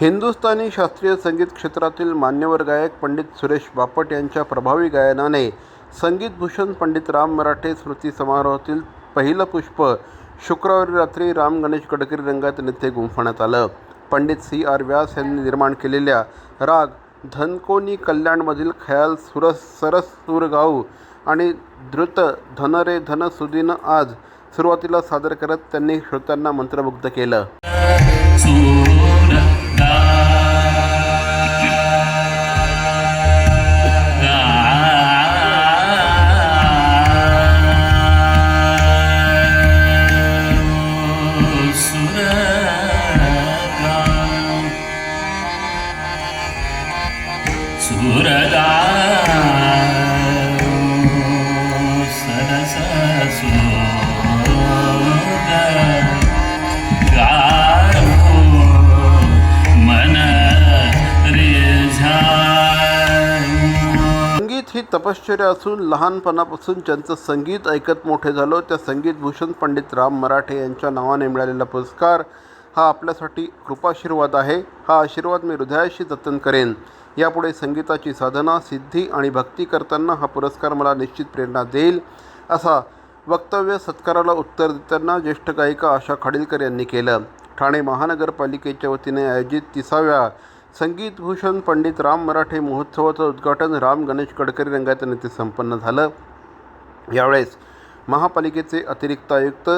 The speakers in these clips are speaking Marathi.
हिंदुस्थानी शास्त्रीय संगीत क्षेत्रातील मान्यवर गायक पंडित सुरेश बापट यांच्या प्रभावी गायनाने संगीतभूषण पंडित राम मराठे स्मृती समारोहातील पहिलं पुष्प शुक्रवारी रात्री राम गणेश गडकरी रंगात नृत्य गुंफण्यात आलं. पंडित सी आर व्यास यांनी निर्माण केलेल्या राग धनकोनी कल्याणमधील खयाल सुरस सरस सूर गाऊ आणि द्रुत धन रे धन सुदिन आज सुरुवातीला सादर करत त्यांनी श्रोत्यांना मंत्रमुग्ध केलं. ही तपश्चर्या असून लहानपणापासून ज्यांचं संगीत ऐकत मोठे झालो त्या संगीतभूषण पंडित राम मराठे यांच्या नावाने मिळालेला पुरस्कार हा आपल्यासाठी कृपाशीर्वाद आहे. हा आशीर्वाद मी हृदयाशी जतन करेन. यापुढे संगीताची साधना सिद्धी आणि भक्ती करताना हा पुरस्कार मला निश्चित प्रेरणा देईल असा वक्तव्य सत्काराला उत्तर देताना ज्येष्ठ गायिका आशा खाडीलकर यांनी केलं. ठाणे महानगरपालिकेच्या वतीने आयोजित तिसाव्या संगीतभूषण पंडित राम मराठे महोत्सवाचं उद्घाटन राम गणेश गडकरी रंगायत येथे संपन्न झालं. यावेळेस महापालिकेचे अतिरिक्त आयुक्त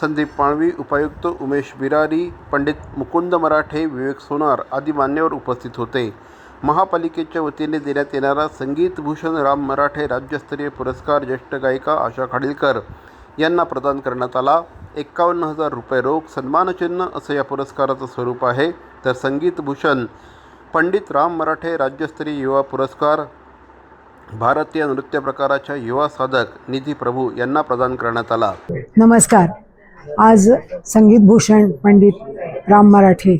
संदीप पाणवी उपायुक्त उमेश बिरारी पंडित मुकुंद मराठे विवेक सोनार आदी मान्यवर उपस्थित होते. महापालिकेच्या वतीने देण्यात येणारा संगीतभूषण राम मराठे राज्यस्तरीय पुरस्कार ज्येष्ठ गायिका आशा खाडीलकर यांना प्रदान करण्यात आला. एक्कावन्न हजार रुपये रोख सन्मानचिन्ह असं या पुरस्काराचं स्वरूप आहे. तर संगीतभूषण पंडित राम मराठे राज्यस्तरीय युवा पुरस्कार भारतीय नृत्य प्रकाराच्या युवा साधक निधी प्रभू यांना प्रदान करण्यात आला. नमस्कार. आज संगीतभूषण पंडित राम मराठे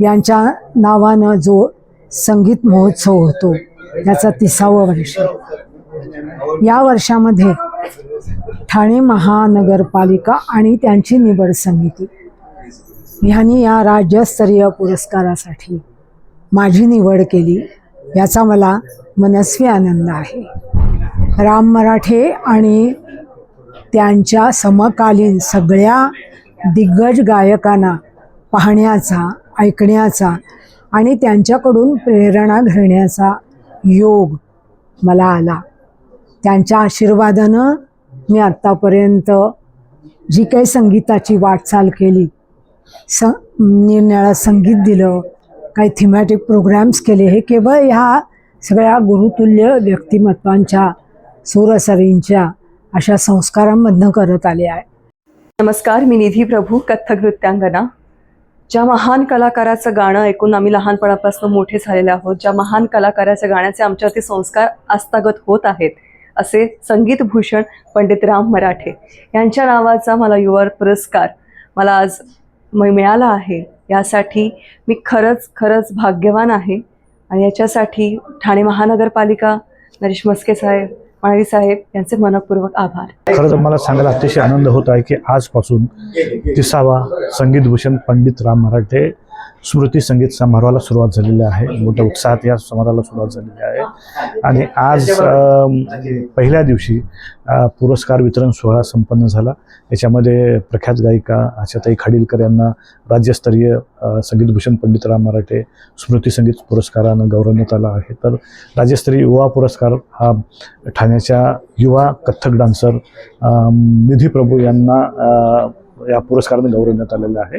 यांच्या नावानं जो संगीत महोत्सव होतो. याचा तिसावं वर्ष. या वर्षामध्ये ठाणे महानगरपालिका आणि त्यांची निवड समिती ह्यांनी या राज्यस्तरीय पुरस्कारासाठी माझी निवड केली. याचा मला मनस्वी आनंद आहे. राम मराठे आणि त्यांच्या समकालीन सगळ्या दिग्गज गायकांना पाहण्याचा ऐकण्याचा आणि त्यांच्याकडून प्रेरणा घेण्याचा योग मला आला. त्यांच्या आशीर्वादानं मी आत्तापर्यंत जी काही संगीताची वाटचाल केली स निरनिळं संगीत दिलं काही थिमॅटिक प्रोग्रॅम्स केले हे केवळ ह्या सगळ्या गुरुतुल्य व्यक्तिमत्वांच्या सुरसरींच्या अशा संस्कारांमधनं करत आले आहे. नमस्कार मी निधी प्रभू कथ्थक नृत्यांगना. ज्या महान कलाकाराचं गाणं ऐकून आम्ही लहानपणापासून मोठे झालेले आहोत ज्या महान कलाकाराच्या गाण्याचे आमच्यावरती संस्कार आस्तागत होत आहेत असे संगीतभूषण पंडित राम मराठे यांच्या नावाचा मला युवर पुरस्कार मला आज मिळाला आहे. यासाठी मी खरंच खरंच भाग्यवान आहे. आणि याच्यासाठी ठाणे महानगरपालिका नरेश मस्के साहेब माळी साहेब यांचे मनपूर्वक आभार. खरं तर मला सांगायला अतिशय आनंद होत आहे की आजपासून तिसावा संगीत भूषण पंडित राम मराठे स्मृती संगीत समारोहाला सुरुवात झालेली आहे. मोठ्या उत्साहात या समारोहाला सुरुवात झालेली आहे. आणि आज पहिल्या दिवशी पुरस्कार वितरण सोहळा संपन्न झाला. याच्यामध्ये प्रख्यात गायिका आशाताई खाडीलकर यांना राज्यस्तरीय संगीत संगीतभूषण पंडितराव मराठे स्मृती संगीत पुरस्कारानं गौरवण्यात आला आहे. तर राज्यस्तरीय युवा पुरस्कार हा ठाण्याच्या युवा कथ्थक डान्सर निधी प्रभू यांना या पुरस्कारानं गौरवण्यात आलेला आहे.